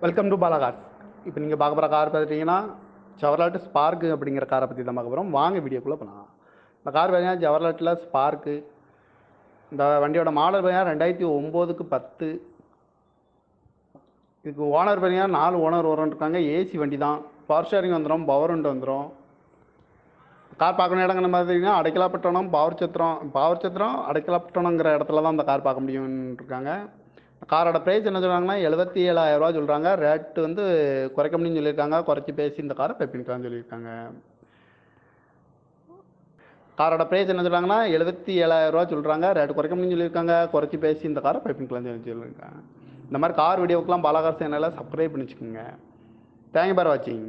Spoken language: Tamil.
வெல்கம் டு பாலா கார்ஸ் இப்போ நீங்கள் பார்க்க போகிற கார் பார்த்துட்டிங்கன்னா ஜவர்லாட்டு ஸ்பார்க்கு அப்படிங்கிற காரை பற்றி தான் பார்க்க போகிறோம் வாங்க வீடியோக்குள்ளே போகலாம் இந்த கார் பார்த்தீங்கன்னா ஜவர்லாட்டில் ஸ்பார்க்கு இந்த வண்டியோட மாடல் பார்த்தீங்கன்னா ரெண்டாயிரத்தி ஒம்போதுக்கு பத்து. இதுக்கு ஓனர் பார்த்தீங்கன்னா நாலு ஓனர் வரும் இருக்காங்க. ஏசி வண்டி தான். பவர் ஷேரிங் வந்துடும் பவர் உண்டு வந்துடும் கார் பார்க்கணும் இடங்கிற பார்த்தீங்கன்னா அடைக்கலாப்பட்டணம் பாவர் சத்திரம் பாவர் சத்திரம் அடைக்கலாப்பட்டணங்கிற இடத்துல தான் இந்த கார் பார்க்க முடியும்னு இருக்காங்க. காரோட ப்ரைஸ் என்ன சொல்கிறாங்கன்னா எழுபத்தி ஏழாயிரம் ரூபா சொல்கிறாங்க ரேட்டு வந்து குறைக்க முடியும்னு சொல்லியிருக்காங்க. குறைச்சி பேசி இந்த காரை பை பண்ணிக்கலாம்னு சொல்லியிருக்காங்க. காரோட ப்ரைஸ் என்ன சொல்கிறாங்கன்னா எழுபத்தி ஏழாயிரரூவா சொல்கிறாங்க ரேட்டு குறைக்க முடியும்னு சொல்லியிருக்காங்க. குறைச்சி பேசி இந்த காரை பை பண்ணிக்கலாம்னு சொல்லி சொல்லியிருக்காங்க. இந்த மாதிரி கார் வீடியோக்கெலாம் பாலாகார் சேனலில் சப்ஸ்கிரைப் பண்ணி வச்சுக்கோங்க தேங்க்யூ பார் வாட்சிங்